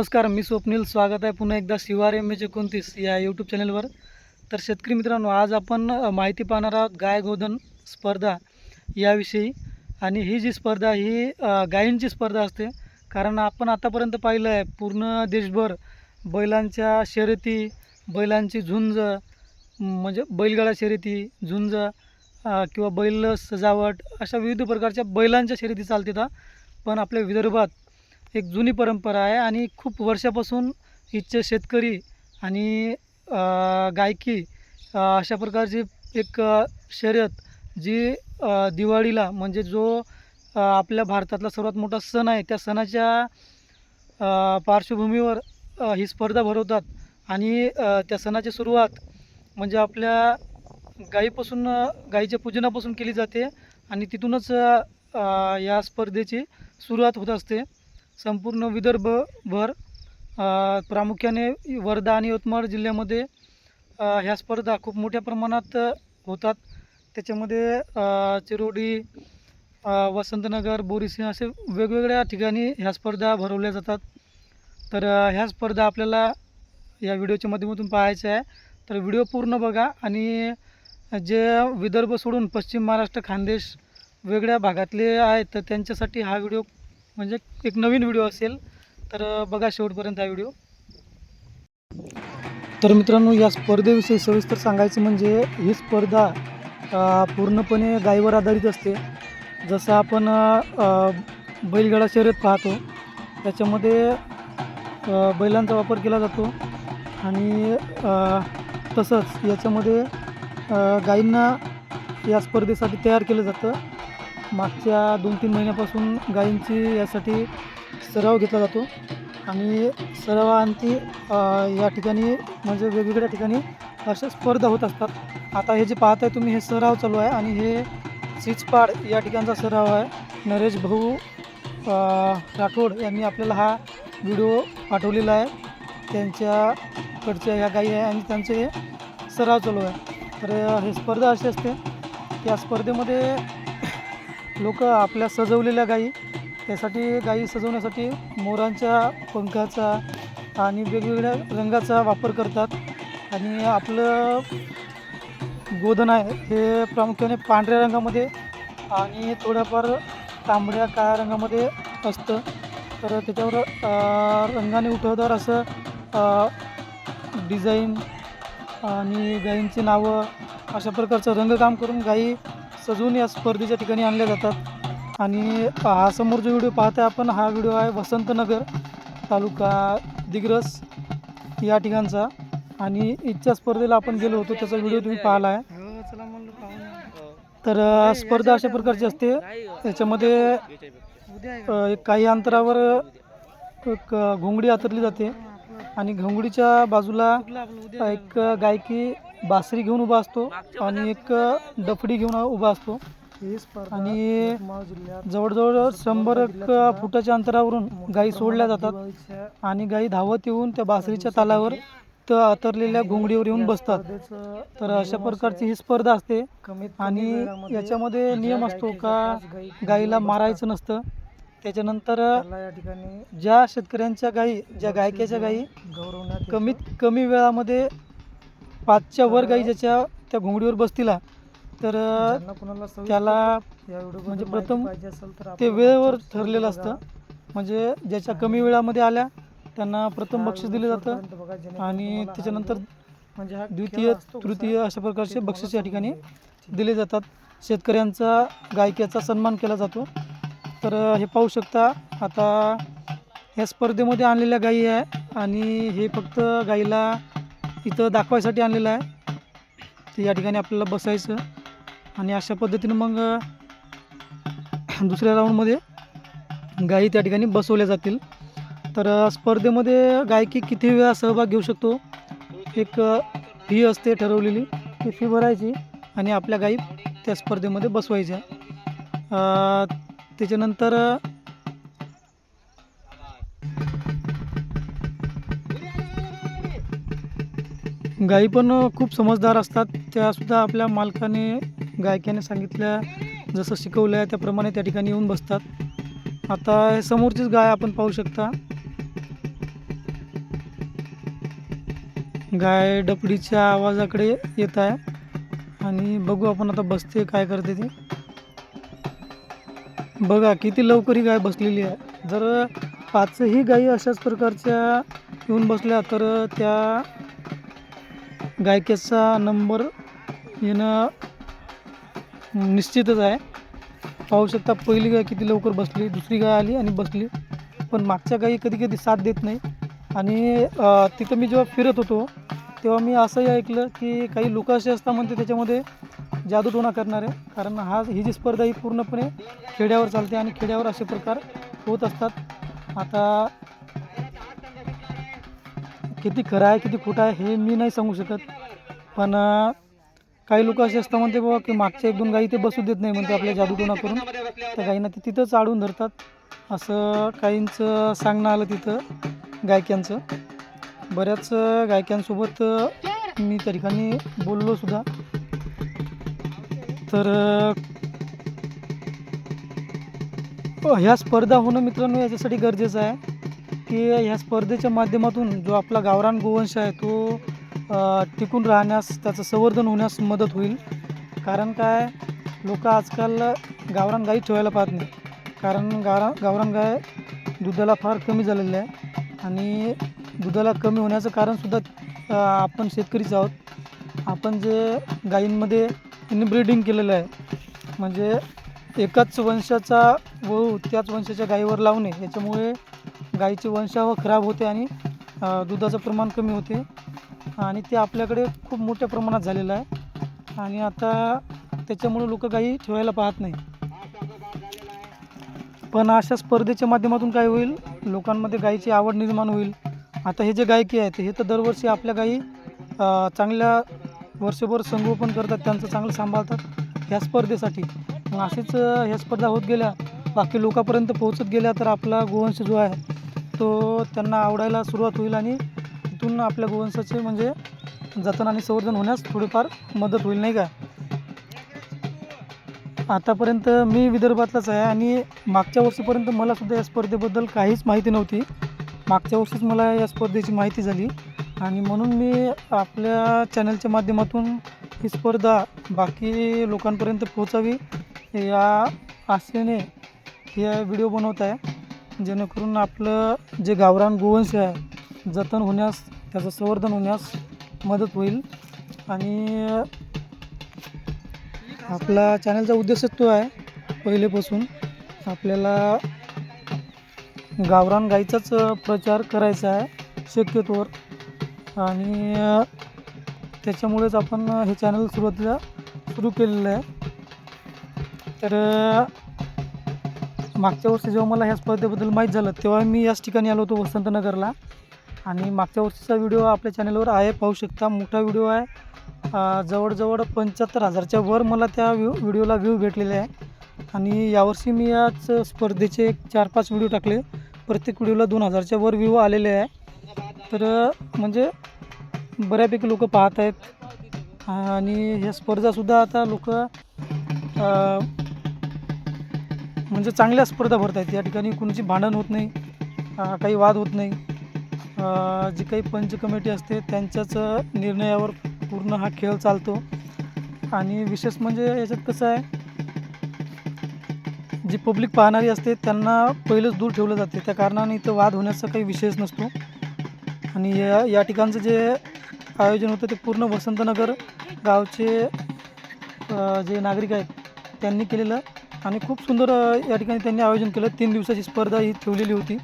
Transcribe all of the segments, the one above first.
नमस्कार मी स्वप्नील. स्वागत आहे पुन्हा एकदा शिवार एम एच एकोणतीस या यूट्यूब चॅनलवर तर शेतकरी मित्रांनो आज आपण माहिती पाहणार आहोत गाय गोधन स्पर्धा याविषयी. आणि ही जी स्पर्धा ही गायींची स्पर्धा असते. कारण आपण आतापर्यंत पाहिलं आहे पूर्ण देशभर बैलांच्या शर्यती बैलांची झुंज म्हणजे बैलगाडा शर्यती झुंज किंवा बैल सजावट अशा विविध प्रकारच्या बैलांच्या शर्यती चालतात पण आपल्या विदर्भात एक जुनी परंपरा आहे आणि खूप वर्षापासून इथचे शेतकरी आणि गायकी अशा प्रकारची एक शर्यत जी दिवाळीला म्हणजे जो आपल्या भारतातला सर्वात मोठा सण आहे त्या सणाच्या पार्श्वभूमीवर ही स्पर्धा भरवतात आणि त्या सणाची सुरुवात म्हणजे आपल्या गाईपासून गाईच्या पूजनापासून केली जाते आणि तिथूनच या स्पर्धेची सुरुवात होत असते. संपूर्ण विदर्भभर प्रामुख्याने वर्धा आणि यवतमाळ जिल्ह्यामध्ये ह्या स्पर्धा खूप मोठ्या प्रमाणात होतात. त्याच्यामध्ये चिरोडी वसंतनगर बोरीसिंह असे वेगवेगळ्या ठिकाणी ह्या स्पर्धा भरवल्या जातात. तर ह्या स्पर्धा आपल्याला या व्हिडिओच्या माध्यमातून पाहायच्या आहे. तर व्हिडिओ पूर्ण बघा आणि जे विदर्भ सोडून पश्चिम महाराष्ट्र खानदेश वेगळ्या भागातले आहेत तर त्यांच्यासाठी हा व्हिडिओ म्हणजे एक नवीन व्हिडिओ असेल तर बघा शेवटपर्यंत हा व्हिडिओ. तर मित्रांनो या स्पर्धेविषयी सविस्तर सांगायचं म्हणजे ही स्पर्धा पूर्णपणे गायीवर आधारित असते. जसं आपण बैलगाडा शर्यत पाहतो त्याच्यामध्ये बैलांचा वापर केला जातो आणि तसंच याच्यामध्ये गायींना या स्पर्धेसाठी तयार केलं जातं. मागच्या दोन तीन महिन्यापासून गायींची यासाठी सराव घेतला जातो आणि सरावांती या ठिकाणी म्हणजे वेगवेगळ्या ठिकाणी अशा स्पर्धा होत असतात. आता हे जे पाहत आहे तुम्ही हे सराव चालू आहे आणि हे सिचपाड या ठिकाणचा सराव आहे. नरेश भाऊ राठोड यांनी आपल्याला हा व्हिडिओ पाठवलेला आहे. त्यांच्याकडच्या ह्या गायी आहे आणि त्यांचे हे सराव चालू आहे. तर हे स्पर्धा अशी असते. या स्पर्धेमध्ये लोक आपल्या सजवलेल्या गायी त्यासाठी गायी सजवण्यासाठी मोरांच्या पंखाचा आणि वेगवेगळ्या रंगाचा वापर करतात. आणि आपलं गोधन आहे हे प्रामुख्याने पांढऱ्या रंगामध्ये आणि थोड्याफार तांबड्या काळ्या रंगामध्ये असतं. तर त्याच्यावर रंगाने उठवदार असं डिझाईन आणि गायींची नावं अशा प्रकारचं रंगकाम करून गायी सजवून या स्पर्धेच्या ठिकाणी आणल्या जातात. आणि हा समोर जो व्हिडिओ पाहताय आपण हा व्हिडिओ आहे वसंतनगर तालुका दिग्रस या ठिकाणचा. आणि इथच्या स्पर्धेला आपण गेलो होतो त्याचा व्हिडिओ तुम्ही पाहिला आहे तर स्पर्धा अशा प्रकारची असते. त्याच्यामध्ये एक काही अंतरावर एक घोंगडी आतरली जाते. आणि घोंगडीच्या बाजूला एक गायकी बासरी घेऊन उभा असतो आणि एक डफडी घेऊन उभा असतो. आणि जवळजवळ शंभर एक फुटाच्या अंतरावरून गायी सोडल्या जातात. आणि गायी धावत येऊन त्या बासरीच्या तालावर त्या आतरलेल्या घोंगडीवर येऊन बसतात. तर अशा प्रकारची ही स्पर्धा असते. आणि याच्यामध्ये नियम असतो का गाईला मारायचं नसतं. त्याच्यानंतर ज्या शेतकऱ्यांच्या गायी ज्या गायकाच्या गायी कमीत कमी वेळामध्ये पाचच्या वर गायी ज्याच्या त्या घोंगडीवर बसतील तर त्याला म्हणजे प्रथम ते वेळेवर ठरलेलं असतं. म्हणजे ज्याच्या कमी वेळामध्ये आल्या त्यांना प्रथम बक्षीस दिलं जातं. आणि त्याच्यानंतर द्वितीय तृतीय अशा प्रकारचे बक्षीस या ठिकाणी दिले जातात. शेतकऱ्यांचा गायकाचा सन्मान केला जातो. तर हे पाहू शकता आता ह्या स्पर्धेमध्ये आणलेल्या गायी आहे. आणि हे फक्त गाईला इथं दाखवायसाठी आणलेलं आहे. तर या ठिकाणी आपल्याला बसायचं आणि अशा पद्धतीनं मग दुसऱ्या राऊंडमध्ये गायी त्या ठिकाणी बसवल्या जातील. तर स्पर्धेमध्ये गायकी किती वेळा सहभाग घेऊ शकतो? एक फी असते ठरवलेली. ती फी भरायची आणि आपल्या गायी त्या स्पर्धेमध्ये बसवायच्या. त्याच्यानंतर गायी पण खूप समजदार असतात. त्यासुद्धा आपल्या मालकाने गायकाने सांगितल्या जसं शिकवलं आहे त्याप्रमाणे त्या ठिकाणी येऊन बसतात. आता हे समोरचीच गाय आपण पाहू शकता. गाय डपडीच्या आवाजाकडे येत आहे. आणि बघू आपण आता बसते काय करते ते. बघा किती लवकर ही गाय बसलेली आहे. जर पाचही गायी अशाच प्रकारच्या येऊन बसल्या तर त्या गायकेचा नंबर येणं निश्चितच आहे. पाहू शकता पहिली गाय किती लवकर बसली दुसरी गाय आली आणि बसली. पण मागच्या गायी कधी कधी साथ देत नाही. आणि तिथं मी जेव्हा फिरत होतो तेव्हा मी असंही ऐकलं की काही लोक असे असतात म्हणते त्याच्यामध्ये जादूटोणा आहे कारण हा ही जी स्पर्धा ही पूर्णपणे खेड्यावर चालते आणि खेड्यावर असे प्रकार होत असतात. आता किती खरं आहे किती खोटं आहे हे मी नाही सांगू शकत. पण काही लोक असे असतात म्हणते बाबा की मागच्या एक दोन गाई ते बसू देत नाही म्हणते आपल्या जादूटोना करून. त्या गाईंना ते तिथंच आडून धरतात. असं काहींचं सांगणं आलं तिथं गायक्यांचं. बऱ्याच गायक्यांसोबत गायकांसोबत मी त्या ठिकाणी बोललो सुद्धा. तर ह्या स्पर्धा होणं मित्रांनो याच्यासाठी गरजेचं आहे. की ह्या स्पर्धेच्या माध्यमातून जो आपला गावरान गोवंश आहे तो टिकून राहण्यास त्याचं संवर्धन होण्यास मदत होईल. कारण काय लोक आजकाल गावरान गाई ठेवायला पाहत नाही कारण गारा गावरान गाय दुधाला फार कमी झालेलं आहे. आणि दुधाला कमी होण्याचं कारणसुद्धा आपण शेतकरीच आहोत. आपण जे गायींमध्ये इनब्रीडिंग केलेलं आहे म्हणजे एकाच वंशाचा वळू त्याच वंशाच्या गायीवर लावणे याच्यामुळे गाईचे वंशावळ खराब होते आणि दुधाचं प्रमाण कमी होते. आणि ते आपल्याकडे खूप मोठ्या प्रमाणात झालेलं आहे. आणि आता त्याच्यामुळे लोक गाई ठेवायला पाहत नाही. पण अशा स्पर्धेच्या माध्यमातून काय होईल? लोकांमध्ये गायीची आवड निर्माण होईल. आता हे जे गायकी आहेत हे तर दरवर्षी आपल्या गायी चांगल्या वर्षभर संगोपन करतात त्यांचं चांगलं सांभाळतात ह्या स्पर्धेसाठी. मग अशीच ह्या स्पर्धा होत गेल्या बाकी लोकांपर्यंत पोहोचत गेल्या तर आपला गोवंश जो आहे तो त्यांना आवडायला सुरुवात होईल आणि तिथून आपल्या गोवंशाचे म्हणजे जतन आणि संवर्धन होण्यास थोडीफार मदत होईल नाही का? आतापर्यंत मी विदर्भातलाच आहे आणि मागच्या वर्षीपर्यंत मलासुद्धा या स्पर्धेबद्दल काहीच माहिती नव्हती. मागच्या वर्षीच मला या स्पर्धेची माहिती झाली आणि म्हणून मी आपल्या चॅनलच्या माध्यमातून ही स्पर्धा बाकी लोकांपर्यंत पोहोचावी या आशेने हे व्हिडिओ बनवत आहे. जेणेकरून आपलं जे गावरान गोवंश आहे जतन होण्यास त्याचं संवर्धन होण्यास मदत होईल. आणि आपला चॅनलचा उद्देशच तो आहे पहिलेपासून आपल्याला गावरान गाईचाच प्रचार करायचा आहे शक्यतोवर. आणि त्याच्यामुळेच आपण हे चॅनल सुरुवातीला सुरू केलेलं आहे. तर मागच्या वर्षी जेव्हा मला ह्या स्पर्धेबद्दल माहीत झालं तेव्हा मी याच ठिकाणी आलो होतो वसंतनगरला. आणि मागच्या वर्षीचा व्हिडिओ आपल्या चॅनलवर आहे पाहू शकता. मोठा व्हिडिओ आहे. जवळजवळ पंच्याहत्तर हजारच्या वर मला त्या व्ह्यू व्हिडिओला व्ह्यू भेटलेले आहे. आणि यावर्षी मी याच स्पर्धेचे एक चार पाच व्हिडिओ टाकले. प्रत्येक व्हिडिओला दोन हजारच्या वर व्ह्यू आलेले आहे. तर म्हणजे बऱ्यापैकी लोक पाहत आहेत. आणि ह्या स्पर्धासुद्धा आता लोक म्हणजे चांगल्या स्पर्धा भरत आहेत या ठिकाणी कुणाची भांडण होत नाही काही वाद होत नाही. जी काही पंच कमिटी असते त्यांच्याच निर्णयावर पूर्ण हा खेळ चालतो. आणि विशेष म्हणजे याच्यात कसं आहे जी पब्लिक पाहणारी असते त्यांना पहिलंच दूर ठेवलं जाते. त्या कारणाने इथं वाद होण्याचा काही विषयच नसतो. आणि या या ठिकाणचं जे आयोजन होतं ते पूर्ण वसंतनगर गावचे जे नागरिक आहेत त्यांनी केलेलं आणि खूप सुंदर या ठिकाणी त्यांनी आयोजन केलं. तीन दिवसाची स्पर्धा ही ठेवलेली होती.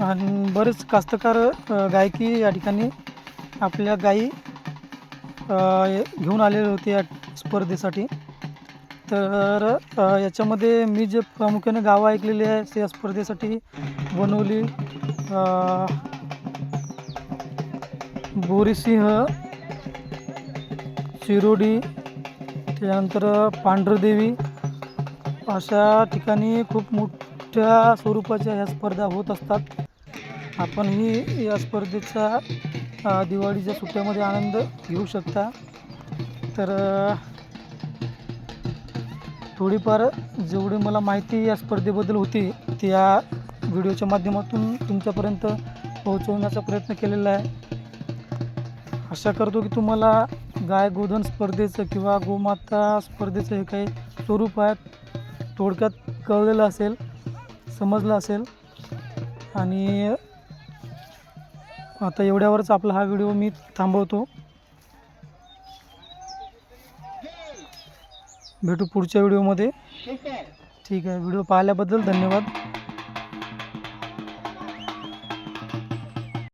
आणि बरेच कास्तकार गायकी या ठिकाणी आपल्या गायी घेऊन आलेले होते या स्पर्धेसाठी. तर याच्यामध्ये मी जे प्रामुख्याने गावं ऐकलेली आहे या स्पर्धेसाठी बनवली बोरीसिंह शिरोडी त्यानंतर पांढरदेवी अशा ठिकाणी खूप मोठ्या स्वरूपाच्या ह्या स्पर्धा होत असतात. आपणही या स्पर्धेचा दिवाळीच्या सुट्ट्यामध्ये आनंद घेऊ शकता. तर थोडीफार जेवढी मला माहिती या स्पर्धेबद्दल होती ती या व्हिडिओच्या माध्यमातून तुमच्यापर्यंत पोहोचवण्याचा प्रयत्न केलेला आहे. आशा करतो की तुम्हाला गाय गोधन स्पर्धेचं किंवा गोमाता स्पर्धेचं हे काही स्वरूप आहे थोडक्यात कळलेलं असेल समजलं असेल. आणि आता एवढ्यावरच आपला हा व्हिडिओ मी थांबवतो. भेटू पुढच्या व्हिडिओमध्ये. ठीक आहे व्हिडिओ पाहिल्याबद्दल धन्यवाद.